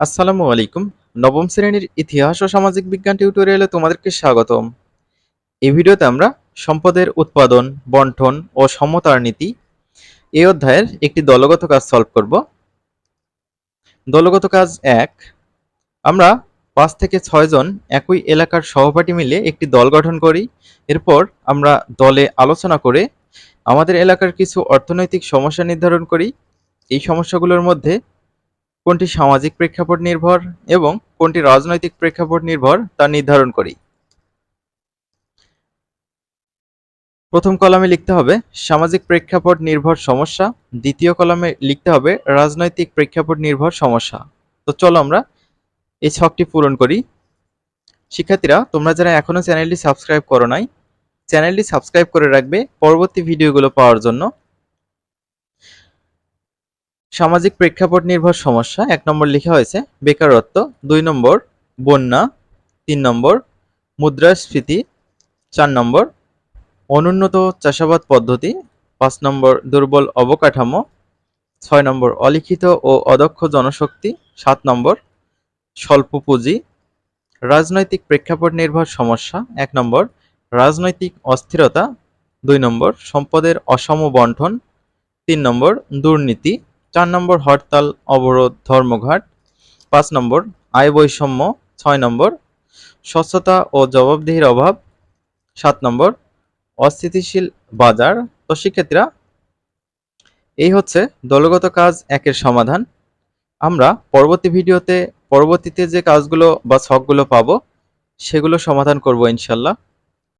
আসসালামু আলাইকুম। নবম শ্রেণির ইতিহাস ও সামাজিক বিজ্ঞান টিউটোরিয়ালে তোমাদেরকে স্বাগতম। এই ভিডিওতে আমরা সম্পদের উৎপাদন, বন্টন ও সমতার নীতি এই অধ্যায়ের একটি দলগত কাজ সলভ করব। দলগত কাজ এক, আমরা পাঁচ থেকে ছয় জন একই এলাকার সহপাঠী মিলে একটি দল গঠন করি। এরপর আমরা দলে আলোচনা করে আমাদের এলাকার কিছু অর্থনৈতিক সমস্যা নির্ধারণ করি। এই সমস্যাগুলোর মধ্যে কোনটি সামাজিক প্রেক্ষাপট নির্ভর এবং কোনটি রাজনৈতিক প্রেক্ষাপট নির্ভর তা নির্ধারণ করি। প্রথম কলামে লিখতে হবে, সামাজিক প্রেক্ষাপট নির্ভর সমস্যা। দ্বিতীয় কলামে লিখতে হবে, রাজনৈতিক প্রেক্ষাপট নির্ভর সমস্যা। তো চলো আমরা এই ছকটি পূরণ করি। শিক্ষার্থীরা, তোমরা যারা এখনও চ্যানেলটি সাবস্ক্রাইব করো নাই, চ্যানেলটি সাবস্ক্রাইব করে রাখবে পরবর্তী ভিডিওগুলো পাওয়ার জন্য। সামাজিক প্রেক্ষাপট নির্ভর সমস্যা, এক নম্বর লেখা হয়েছে, বেকারত্ব, দুই নম্বর, বন্যা, তিন নম্বর, মুদ্রাস্ফীতি, চার নম্বর, অনুন্নত চাষাবাদ পদ্ধতি, পাঁচ নম্বর, দুর্বল অবকাঠামো, ছয় নম্বর, অলিখিত ও অদক্ষ জনশক্তি, সাত নম্বর, স্বল্প পুঁজি, রাজনৈতিক প্রেক্ষাপট নির্ভর সমস্যা, এক নম্বর, রাজনৈতিক অস্থিরতা, দুই নম্বর, সম্পদের অসম বন্টন তিন নম্বর, দুর্নীতি চার নম্বর হরতাল, অবরোধ, ধর্মঘাট। পাঁচ নম্বর, আয় বৈষম্য। ছয় নম্বর, স্বচ্ছতা ও জবাবদিহির অভাব। সাত নম্বর, অস্থিতিশীল বাজার। তো শিক্ষার্থীরা এই হচ্ছে দলগত কাজ একের সমাধান। আমরা পরবর্তী ভিডিওতে, পরবর্তীতে যে কাজগুলো বা ছকগুলো পাবো, সেগুলো সমাধান করব ইনশাল্লাহ।